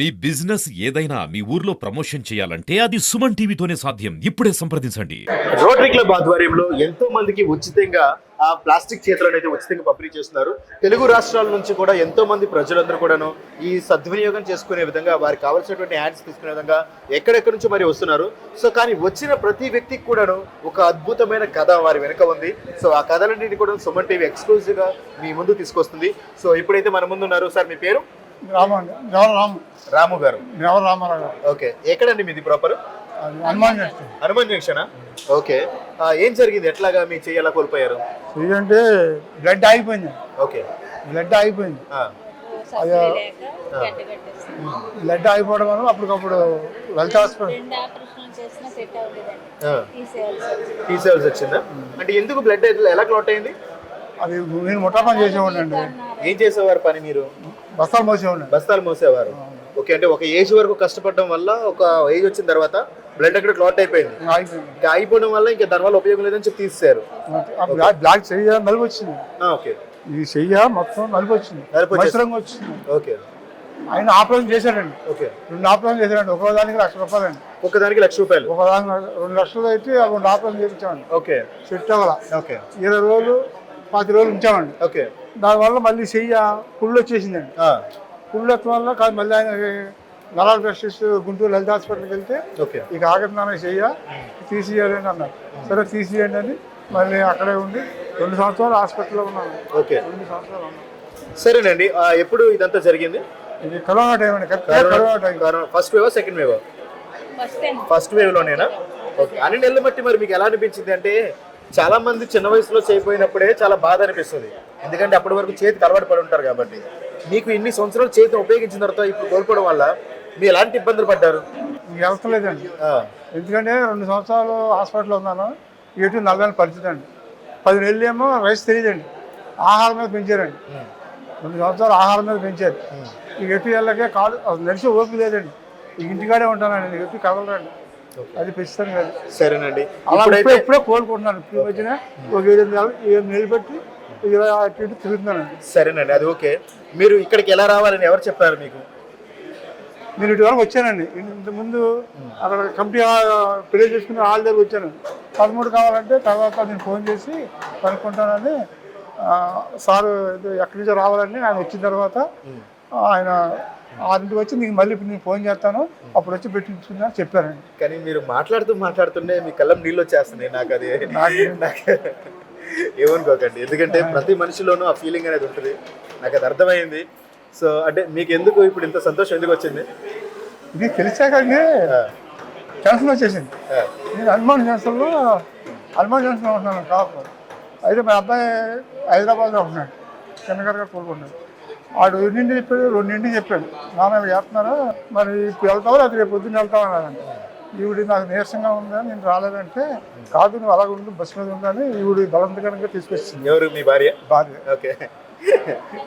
మీ business ఏదైనా మీ ఊర్లో promotion చేయాలంటే అది సుమన్ టీవీతోనే సాధ్యం. ఇప్పుడే సంప్రదించండి. రోటరీ క్లబ్ ఆధ్వర్యంలో ఎంతో మందికి ఉచితంగా ఆ ప్లాస్టిక్ చేతులను అయితే ఉచితంగా పంపిణీ చేస్తున్నారు. తెలుగు రాష్ట్రాల నుంచి కూడా ఎంతో మంది ప్రజలందరూ కూడాను ఈ సద్వినియోగం చేసుకునే విధంగా వారికి కావాల్సినటువంటి యాడ్స్ తీసుకునే విధంగా ఎక్కడెక్కడి నుంచి మరి వస్తున్నారు. సో కానీ వచ్చిన ప్రతి వ్యక్తికి కూడాను ఒక అద్భుతమైన కథ వారి వెనుక ఉంది. సో ఆ కథలన్నింటినీ కూడా సుమన్ టీవీ ఎక్స్క్లూజివ్గా మీ ముందు తీసుకొస్తుంది. సో ఇప్పుడైతే మన ముందు ఉన్నారు సార్ మీ పేరు? జవహర్ రామ్. రాము గారు. జవహర్ రామారావు గారు? ఓకే. ఎక్కడండి మీది ప్రాపర్? అది హనుమాన్ చేస్తాం హనుమాన్ జంక్షనా? ఓకే. ఆ, ఏం జరిగింది? ఎట్లాగా మీ చెయ్యి ఎలా కోల్పోయారు? ఇదంటే బ్లడ్ ఆగిపోయింది. ఓకే. బ్లడ్ ఆగిపోయింది. ఆ, సబ్సిడీ లేక గడ్డ కట్టేస్తాం బ్లడ్ ఆగిపోవడం వల్ల అప్పటికప్పుడు వెల్త్ హాస్పిటల్ రెండు ఆపరేషన్లు చేసినా సెట్ అవ్వలేదండి. ఆ. తీసేయాల్సి వచ్చింది. తీసేయాల్సి వచ్చిందా? అంటే ఎందుకు బ్లడ్ ఎలా క్లాట్ అయింది? అది నేను ముఠా పని చేసేవాడిని అండి. ఏం చేసేవారు పని మీరు? బస్తాలు మోసేవాడిని. బస్తాలు మోసేవారు. ఓకే అంటే ఒక ఏజ్ వరకు కష్టపడడం వల్ల ఒక ఏజ్ వచ్చిన తర్వాత బ్లడ్ అక్కడ క్లాట్ అయిపోయింది. ఇంకా అయిపోవడం వల్ల ఇంకా దాని వల్ల ఉపయోగం లేదని చెప్పి తీసేశారు. బ్లాక్ చెయ్య నలుపు వచ్చింది. ఓకే. ఈ చెయ్య మొత్తం నలుపు వచ్చింది. నలుపు వచ్చింది. ఓకే. ఆయన ఆపరేషన్ చేశాడండి. ఓకే. రెండు ఆపరేషన్ చేశాడండి. ఒక్కో దానికి లక్ష రూపాయలండి. ఒక్కదానికి లక్ష రూపాయలు. ఒక దానికి రెండు లక్షలు అయితే రెండు ఆపరేషన్ చేయించామండి. ఓకే. సెట్ అవ్వాల? ఓకే. ఇరవై రోజులు పది రోజులు ఉంచామండి. ఓకే. దానివల్ల మళ్ళీ చెయ్య పుళ్ళు వచ్చేసిందండి. వల్ల కాదు మళ్ళీ ఆయన నరాల ప్రెస్టిస్ గుంటూరు హెల్త్ హాస్పిటల్కి వెళ్తే ఓకే. ఇక ఆగతున్నాను చెయ్య తీసేయాలని అన్నారు. సరే తీసేయండి అని మళ్ళీ అక్కడే ఉండి రెండు సంవత్సరాలు హాస్పిటల్లో ఉన్నాను. ఓకే. రెండు సంవత్సరాలు ఉన్నాను. సరేనండి ఎప్పుడు ఇదంతా జరిగింది? ఇది కరోనా టైం అండి కరోనా టైం కరోనా ఫస్ట్ వేవా సెకండ్ వేవా ఫస్ట్ వేవ్ లోనేనా? ఓకే. అన్ని నెలలు బట్టి మరి మీకు ఎలా అనిపించింది అంటే చాలా మంది చిన్న వయసులో చేయిపోయినప్పుడే చాలా బాధ అనిపిస్తుంది. ఎందుకంటే అప్పటి వరకు చేతికి అలవాటు పడి ఉంటారు కాబట్టి. మీకు ఇన్ని సంవత్సరాలు చేతిని ఉపయోగించిన తర్వాత ఇప్పుడు కోల్పోవడం వల్ల మీరు ఎలాంటి ఇబ్బందులు పడ్డారు? వెళ్తలేదండి ఎందుకంటే రెండు సంవత్సరాలు హాస్పిటల్లో ఉన్నాను. ఎటు నలభై పరిస్థితి అండి. పది నెలలు ఏమో రైస్ తెలియదండి. ఆహారం మీద పెంచారండి. రెండు సంవత్సరాలు ఆహారం మీద పెంచారు. ఇక ఎటు వెళ్ళకే కాదు నడిచి ఓపిక లేదండి. ఇంటికాడే ఉంటానండి. ఎటు కదలరండి. అది పెంచుతాను కదా. సరేనండి. అలా ఇప్పుడే కోలుకుంటున్నాను. ఇప్పుడు మధ్యన ఒక ఏడు ఏడు నెలలు పెట్టి ఇలా అటు ఇటు తిరుగుతున్నానండి సరేనండి అది ఓకే. మీరు ఇక్కడికి ఎలా రావాలని ఎవరు చెప్పారు మీకు? నేను ఇటు వరకు వచ్చానండి. ఇంతకుముందు అక్కడ కమిటీ పెళ్ళి చేసుకుని వాళ్ళ దగ్గర వచ్చాను. పదమూడు కావాలంటే తర్వాత నేను ఫోన్ చేసి కనుక్కుంటానని సారు ఎక్కడి నుంచో రావాలని ఆయన వచ్చిన తర్వాత ఆయన ఆరింటికి వచ్చి నీకు మళ్ళీ ఇప్పుడు నేను ఫోన్ చేస్తాను. అప్పుడు వచ్చి పెట్టించుకుందని చెప్పారండి. కానీ మీరు మాట్లాడుతూ మాట్లాడుతుంటే మీ కళ్ళం నీళ్ళు వచ్చేస్తున్నాయి. నాకు అది నాకు ఏమనుకోకండి. ఎందుకంటే ప్రతి మనిషిలోనూ ఆ ఫీలింగ్ అనేది ఉంటుంది. నాకు అది అర్థమైంది. సో అంటే మీకు ఎందుకు ఇప్పుడు ఇంత సంతోషం ఎందుకు వచ్చింది? ఇది తెలిసాకండి. టెన్షన్ వచ్చేసింది. నేను హనుమాన్ జంక్షన్లో హనుమాన్ జంక్షన్లో ఉంటున్నాను కాపు అయితే మా అబ్బాయి హైదరాబాద్లో ఉంటున్నాడు. చిన్నగారుగా కోరుకున్నాడు వాడు ఎన్నింటి చెప్పాడు రెండింటికి చెప్పాడు. నాన్న ఇవి చేస్తున్నారు? మరి ఇప్పుడు వెళ్తావా? రేపు పొద్దున్న వెళ్తావా? అన్నాడండి ఈవిడ నాకు నీరసంగా ఉందా నేను రాలేదంటే కాదు నువ్వు అలాగ ఉండు బస్సు మీద ఉందని ఈవిడ బలవంతకరంగా తీసుకొచ్చింది. ఎవరు మీ భార్య? భార్య. ఓకే.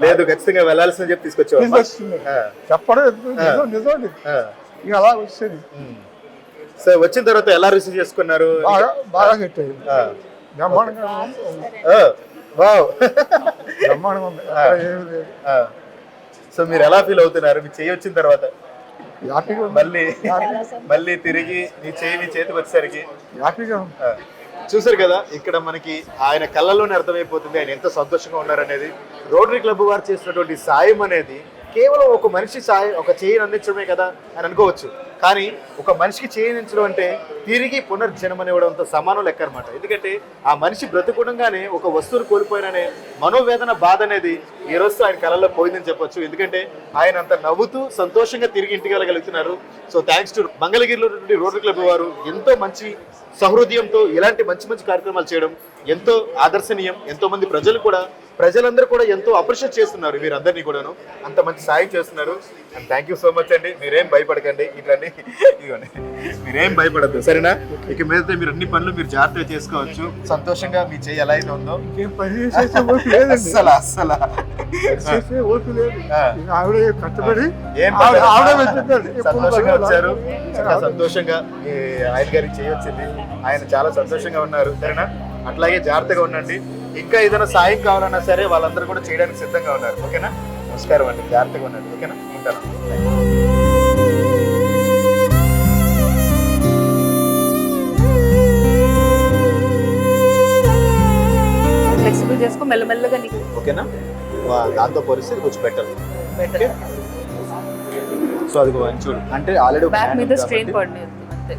లేదు ఖచ్చితంగా వెళ్ళాల్సిందని చెప్పి తీసుకొచ్చేవాళ్ళ తీసుకొచ్చింది. చెప్పడం? నిజం నిజం. ఇక అలా వచ్చేది. సో వచ్చిన తర్వాత ఎలా రిసీవ్ చేసుకున్నారు? బాగా బాగా సెట్ బ్రహ్మాండంగా ఉంది. వావ్. బ్రహ్మాండంగా ఉంది. సో మీరు ఎలా ఫీల్ అవుతున్నారు? మీ చేయి వచ్చిన తర్వాత? హ్యాపీగా మళ్ళీ మళ్ళీ తిరిగి నీ చేయి నీ చేతికి వచ్చేసరికి. హ్యాపీగా చూసారు కదా ఇక్కడ మనకి ఆయన కళ్ళల్లోనే అర్థమైపోతుంది ఆయన ఎంత సంతోషంగా ఉన్నారనేది. రోటరీ క్లబ్ వారు చేసినటువంటి సాయం అనేది కేవలం ఒక మనిషి సాయం ఒక చేయిని అందించడమే కదా అని అనుకోవచ్చు. కానీ ఒక మనిషికి చేయనించడం అంటే తిరిగి పునర్జన్మనివ్వడంతో సమానం లెక్క అనమాట ఎందుకంటే ఆ మనిషి బ్రతుకుండగానే ఒక వస్తువును కోల్పోయిననే మనోవేదన బాధ అనేది ఈ రోజు ఆయన కళల్లో పోయిందని చెప్పొచ్చు. ఎందుకంటే ఆయన అంత నవ్వుతూ సంతోషంగా తిరిగి ఇంటికి వెళ్ళగలుగుతున్నారు. సో థ్యాంక్స్ టు మంగళగిరిలో నుండి రోడ్డు క్లబ్ వారు ఎంతో మంచి సహృదయంతో ఇలాంటి మంచి మంచి కార్యక్రమాలు చేయడం ఎంతో ఆదర్శనీయం. ఎంతో మంది ప్రజలు కూడా ప్రజలందరూ కూడా ఎంతో అప్రిషియేట్ చేస్తున్నారు వీరందరినీ కూడాను. అంత మంచి సాయం చేస్తున్నారు. And thank you so much అండి. మీరేం భయపడకండి. ఇట్లండి ఇదిగోండి. మీరేం భయపడద్దు. సరేనా? ఇక మీద మీరు అన్ని పనులు మీరు జాగ్రత్తగా చేసుకోవచ్చు. సంతోషంగా మీ చేయి ఎలా అయితే ఉందో. అస్సలు అస్సలు. కష్టపడి వెతుకుతాడు. ఎప్పుడు సంతోషంగా. వచ్చారు. చాలా సంతోషంగా ఆయన గారికి చేయొచ్చింది ఆయన చాలా సంతోషంగా ఉన్నారు. సరేనా? అట్లాగే జాగ్రత్తగా ఉండండి. ఇంకా ఏదైనా సాయం కావాలన్నా సరే వాళ్ళందరూ కూడా చేయడానికి సిద్ధంగా ఉన్నారు. ఓకేనా? నమస్కారం అండి. జాగ్రత్తగా ఉండండి. ఓకేనా? ఉంటాను. ఫ్లెక్సిబుల్ చేసుకో మెల్లమెల్లగా నీకు. ఓకేనా? దాంతో పరిస్థితి కొంచెం బెటర్ సో అది మంచి చూడు. అంటే ఆల్రెడీ బ్యాక్ మీద స్ట్రెయిన్ పడినది అంతే.